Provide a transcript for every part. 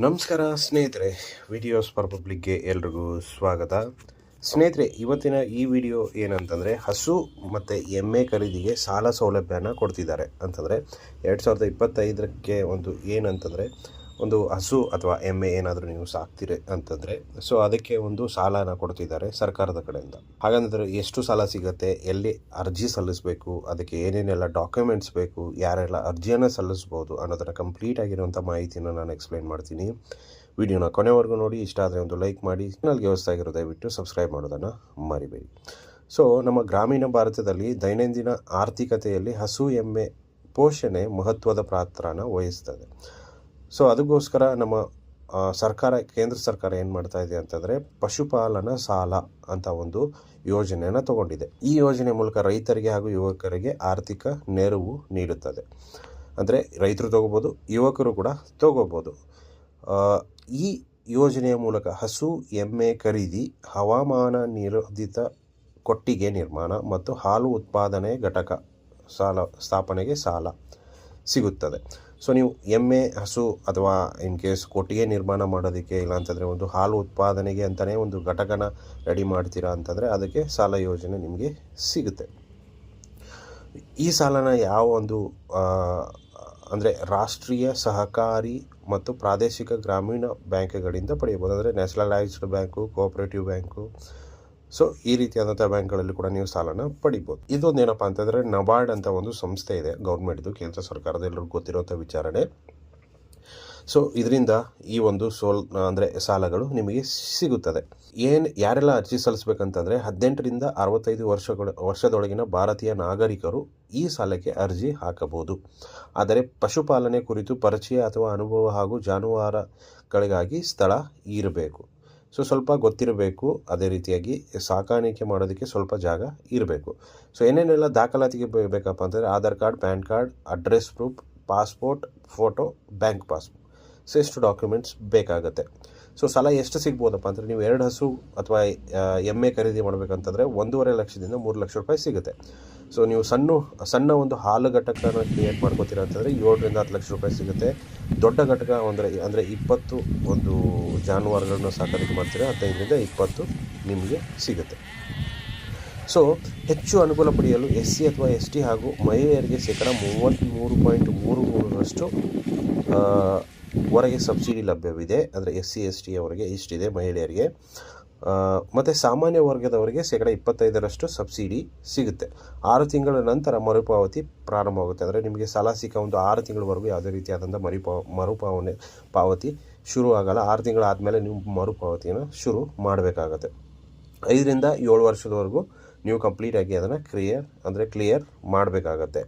ನಮಸ್ಕಾರ ಸ್ನೇಹಿತರೆ videos for ಪಬ್ಲಿಕ್ಗೆ ಎಲ್ರಿಗೂ ಸ್ವಾಗತ. ಸ್ನೇಹಿತರೆ, ಇವತ್ತಿನ ಈ ವಿಡಿಯೋ ಏನಂತಂದರೆ, ಹಸು ಮತ್ತು ಎಮ್ಮೆ ಖರೀದಿಗೆ ಸಾಲ ಸೌಲಭ್ಯನ ಕೊಡ್ತಿದ್ದಾರೆ. ಅಂತಂದರೆ, ಎರಡು ಸಾವಿರದ ಇಪ್ಪತ್ತೈದಕ್ಕೆ ಒಂದು ಏನಂತಂದರೆ ಒಂದು ಹಸು ಅಥವಾ ಎಮ್ಮೆ ಏನಾದರೂ ನೀವು ಸಾಕ್ತೀರಿ ಅಂತಂದರೆ ಸೊ ಅದಕ್ಕೆ ಒಂದು ಸಾಲನ ಕೊಡ್ತಿದ್ದಾರೆ ಸರ್ಕಾರದ ಕಡೆಯಿಂದ. ಹಾಗಂದ್ರೆ ಎಷ್ಟು ಸಾಲ ಸಿಗುತ್ತೆ, ಎಲ್ಲಿ ಅರ್ಜಿ ಸಲ್ಲಿಸಬೇಕು, ಅದಕ್ಕೆ ಏನೇನೆಲ್ಲ ಡಾಕ್ಯುಮೆಂಟ್ಸ್ ಬೇಕು, ಯಾರೆಲ್ಲ ಅರ್ಜಿಯನ್ನು ಸಲ್ಲಿಸ್ಬೋದು ಅನ್ನೋದನ್ನು ಕಂಪ್ಲೀಟ್ ಆಗಿರುವಂಥ ಮಾಹಿತಿನ ನಾನು ಎಕ್ಸ್ಪ್ಲೈನ್ ಮಾಡ್ತೀನಿ. ವಿಡಿಯೋನ ಕೊನೆವರೆಗೂ ನೋಡಿ, ಇಷ್ಟ ಆದರೆ ಒಂದು ಲೈಕ್ ಮಾಡಿ ಚಾನಲ್ಗೆ ಹೊಸದಾಗಿರೋ ದಯವಿಟ್ಟು ಸಬ್ಸ್ಕ್ರೈಬ್ ಮಾಡೋದನ್ನು ಮರಿಬೇಡಿ. ಸೊ ನಮ್ಮ ಗ್ರಾಮೀಣ ಭಾರತದಲ್ಲಿ ದೈನಂದಿನ ಆರ್ಥಿಕತೆಯಲ್ಲಿ ಹಸು, ಎಮ್ಮೆ ಪೋಷಣೆ ಮಹತ್ವದ ಪಾತ್ರನ ವಹಿಸ್ತದೆ. ಸೊ ಅದಕ್ಕೋಸ್ಕರ ನಮ್ಮ ಸರ್ಕಾರ, ಕೇಂದ್ರ ಸರ್ಕಾರ ಏನು ಮಾಡ್ತಾ ಇದೆ ಅಂತಂದರೆ ಪಶುಪಾಲನಾ ಸಾಲ ಅಂತ ಒಂದು ಯೋಜನೆಯನ್ನು ತಗೊಂಡಿದೆ. ಈ ಯೋಜನೆ ಮೂಲಕ ರೈತರಿಗೆ ಹಾಗೂ ಯುವಕರಿಗೆ ಆರ್ಥಿಕ ನೆರವು ನೀಡುತ್ತದೆ. ಅಂದರೆ ರೈತರು ತಗೋಬೋದು, ಯುವಕರು ಕೂಡ ತಗೋಬೋದು. ಈ ಯೋಜನೆಯ ಮೂಲಕ ಹಸು, ಎಮ್ಮೆ ಖರೀದಿ, ಹವಾಮಾನ ನಿರೋಧಿತ ಕೊಟ್ಟಿಗೆ ನಿರ್ಮಾಣ ಮತ್ತು ಹಾಲು ಉತ್ಪಾದನೆ ಘಟಕ ಸಾಲ, ಸ್ಥಾಪನೆಗೆ ಸಾಲ ಸಿಗುತ್ತದೆ. ಸೊ ನೀವು ಎಮ್ಮೆ, ಹಸು ಅಥವಾ ಇನ್ ಕೇಸ್ ಕೊಟ್ಟಿಗೆ ನಿರ್ಮಾಣ ಮಾಡೋದಕ್ಕೆ ಇಲ್ಲ ಅಂತಂದರೆ ಒಂದು ಹಾಲು ಉತ್ಪಾದನೆಗೆ ಅಂತಲೇ ಒಂದು ಘಟಕನ ರೆಡಿ ಮಾಡ್ತೀರಾ ಅಂತಂದರೆ ಅದಕ್ಕೆ ಸಾಲ ಯೋಜನೆ ನಿಮಗೆ ಸಿಗುತ್ತೆ. ಈ ಸಾಲನ ಯಾವ ಒಂದು ಅಂದರೆ ರಾಷ್ಟ್ರೀಯ ಸಹಕಾರಿ ಮತ್ತು ಪ್ರಾದೇಶಿಕ ಗ್ರಾಮೀಣ ಬ್ಯಾಂಕ್ಗಳಿಂದ ಪಡೆಯಬಹುದು. ಅಂದರೆ nationalised bank, cooperative bank so ಈ ರೀತಿಯಾದಂಥ ಬ್ಯಾಂಕ್ಗಳಲ್ಲಿ ಕೂಡ ನೀವು ಸಾಲನ ಪಡಿಬೋದು. ಇದೊಂದು ಏನಪ್ಪ ಅಂತಂದರೆ ನಬಾರ್ಡ್ ಅಂತ ಒಂದು ಸಂಸ್ಥೆ ಇದೆ, ಗೌರ್ಮೆಂಟ್ದು, ಕೇಂದ್ರ ಸರ್ಕಾರದ ಎಲ್ಲರಿಗೂ ಗೊತ್ತಿರುವಂಥ ವಿಚಾರಣೆ. ಸೊ ಇದರಿಂದ ಈ ಒಂದು ಸೋಲ್, ಅಂದರೆ ಸಾಲಗಳು ನಿಮಗೆ ಸಿಗುತ್ತದೆ. ಏನು, ಯಾರೆಲ್ಲ ಅರ್ಜಿ ಸಲ್ಲಿಸಬೇಕಂತಂದರೆ, ಹದಿನೆಂಟರಿಂದ ಅರವತ್ತೈದು ವರ್ಷಗಳ, ವರ್ಷದೊಳಗಿನ ಭಾರತೀಯ ನಾಗರಿಕರು ಈ ಸಾಲಕ್ಕೆ ಅರ್ಜಿ ಹಾಕಬಹುದು. ಆದರೆ, ಪಶುಪಾಲನೆ ಕುರಿತು ಪರಿಚಯ ಅಥವಾ ಅನುಭವ ಹಾಗೂ ಜಾನುವಾರುಗಳಿಗಾಗಿ ಸ್ಥಳ ಇರಬೇಕು. ಸೊ ಸ್ವಲ್ಪ ಗೊತ್ತಿರಬೇಕು. ಅದೇ ರೀತಿಯಾಗಿ ಸಾಕಾಣಿಕೆ ಮಾಡೋದಕ್ಕೆ ಸ್ವಲ್ಪ ಜಾಗ ಇರಬೇಕು. ಸೊ ಏನೇನೆಲ್ಲ ದಾಖಲಾತಿಗೆ ಬೇಕಪ್ಪ ಅಂತಂದರೆ Aadhaar card, PAN card, address proof, passport, photo, bank passbook so ಇಷ್ಟು ಡಾಕ್ಯುಮೆಂಟ್ಸ್ ಬೇಕಾಗುತ್ತೆ. ಸೊ ಸಾಲ ಎಷ್ಟು ಸಿಗ್ಬೋದಪ್ಪ ಅಂದರೆ ನೀವು ಎರಡು ಹಸು ಅಥವಾ ಎಮ್ಮೆ ಖರೀದಿ ಮಾಡಬೇಕಂತಂದರೆ ಒಂದೂವರೆ ಲಕ್ಷದಿಂದ ಮೂರು ಲಕ್ಷ ರೂಪಾಯಿ ಸಿಗುತ್ತೆ. ಸೊ ನೀವು ಸಣ್ಣ ಸಣ್ಣ ಒಂದು ಹಾಲು ಘಟಕನ ಕ್ರಿಯೇಟ್ ಮಾಡ್ಕೋತೀರ ಅಂತಂದರೆ ಏಳರಿಂದ ಹತ್ತು ಲಕ್ಷ ರೂಪಾಯಿ ಸಿಗುತ್ತೆ. ದೊಡ್ಡ ಘಟಕ ಅಂದರೆ ಅಂದರೆ ಇಪ್ಪತ್ತು ಒಂದು ಜಾನುವಾರುಗಳನ್ನು ಸಾಕಾಣಿಕೆ ಮಾಡ್ತೀರ, ಹದಿನೈದರಿಂದ ಇಪ್ಪತ್ತು ನಿಮಗೆ ಸಿಗುತ್ತೆ. ಸೊ ಹೆಚ್ಚು ಅನುಕೂಲ ಪಡೆಯಲು ಎಸ್ ಸಿ ಅಥವಾ ಎಸ್ ಟಿ ಹಾಗೂ ಮಹಿಳೆಯರಿಗೆ ಶೇಕಡ ಮೂವತ್ತ್ಮೂರು ಪಾಯಿಂಟ್ ಮೂರು ಮೂರರಷ್ಟು ಆ, ವರೆಗೆ ಸಬ್ಸಿಡಿ ಲಭ್ಯವಿದೆ ಅಂದರೆ ಎಸ್ ಸಿ ಎಸ್ ಟಿ ಅವರಿಗೆ ಇಷ್ಟಿದೆ ಮಹಿಳೆಯರಿಗೆ. ಮತ್ತು ಸಾಮಾನ್ಯ ವರ್ಗದವರಿಗೆ ಶೇಕಡ ಇಪ್ಪತ್ತೈದರಷ್ಟು ಸಬ್ಸಿಡಿ ಸಿಗುತ್ತೆ. ಆರು ತಿಂಗಳ ನಂತರ ಮರುಪಾವತಿ ಪ್ರಾರಂಭವಾಗುತ್ತೆ. ಅಂದರೆ ನಿಮಗೆ ಸಾಲ ಸಿಕ್ಕ ಒಂದು ಆರು ತಿಂಗಳವರೆಗೂ ಯಾವುದೇ ರೀತಿಯಾದಂಥ ಮರುಪಾ ಮರುಪಾವನೆ ಪಾವತಿ ಶುರು ಆಗಲ್ಲ. ಆರು ತಿಂಗಳಾದಮೇಲೆ ನೀವು ಮರುಪಾವತಿಯನ್ನು ಶುರು ಮಾಡಬೇಕಾಗತ್ತೆ. ಐದರಿಂದ ಏಳು ವರ್ಷದವರೆಗೂ ನೀವು ಕಂಪ್ಲೀಟಾಗಿ ಅದನ್ನು ಕ್ಲಿಯರ್ ಅಂದರೆ ಕ್ಲಿಯರ್ ಮಾಡಬೇಕಾಗತ್ತೆ.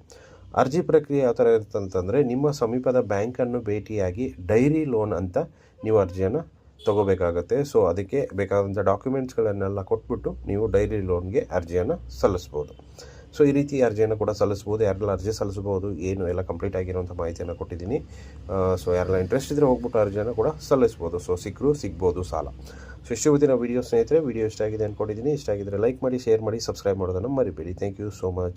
ಅರ್ಜಿ ಪ್ರಕ್ರಿಯೆ ಯಾವ ಥರ ಇರುತ್ತೆ ಅಂತಂದರೆ ನಿಮ್ಮ ಸಮೀಪದ ಬ್ಯಾಂಕನ್ನು ಭೇಟಿಯಾಗಿ ಡೈರಿ ಲೋನ್ ಅಂತ ನೀವು ಅರ್ಜಿಯನ್ನು ತೊಗೋಬೇಕಾಗತ್ತೆ. ಸೊ ಅದಕ್ಕೆ ಬೇಕಾದಂಥ ಡಾಕ್ಯುಮೆಂಟ್ಸ್ಗಳನ್ನೆಲ್ಲ ಕೊಟ್ಬಿಟ್ಟು ನೀವು ಡೈರಿ ಲೋನ್ಗೆ ಅರ್ಜಿಯನ್ನು ಸಲ್ಲಿಸ್ಬೋದು. ಸೊ ಈ ರೀತಿ ಅರ್ಜಿಯನ್ನು ಕೂಡ ಸಲ್ಲಿಸ್ಬೋದು. ಯಾರೆಲ್ಲ ಅರ್ಜಿ ಸಲ್ಲಿಸ್ಬೋದು, ಏನು ಎಲ್ಲ ಕಂಪ್ಲೀಟ್ ಆಗಿರುವಂಥ ಮಾಹಿತಿಯನ್ನು ಕೊಟ್ಟಿದ್ದೀನಿ. ಸೊ ಯಾರೆಲ್ಲ ಇಂಟ್ರೆಸ್ಟ್ ಇದ್ದರೆ ಹೋಗ್ಬಿಟ್ಟು ಅರ್ಜಿಯನ್ನು ಕೂಡ ಸಲ್ಲಿಸ್ಬೋದು. ಸೊ ಸಿಕ್ಕರು ಸಿಗ್ಬೋದು ಸಾಲ. ಸೊ ಇಷ್ಟು ವಿಡಿಯೋ ಸ್ನೇಹಿತರೆ ವಿಡಿಯೋ ಇಷ್ಟ ಆಗಿದೆ ಅಂದ್ಕೊಂಡಿದ್ದೀನಿ ಇಷ್ಟ ಆಗಿದ್ರೆ ಲೈಕ್ ಮಾಡಿ ಶೇರ್ ಮಾಡಿ ಸಬ್ಸ್ಕ್ರೈಬ್ ಮಾಡೋದನ್ನು ಮರಿಬೇಡಿ. Thank you so much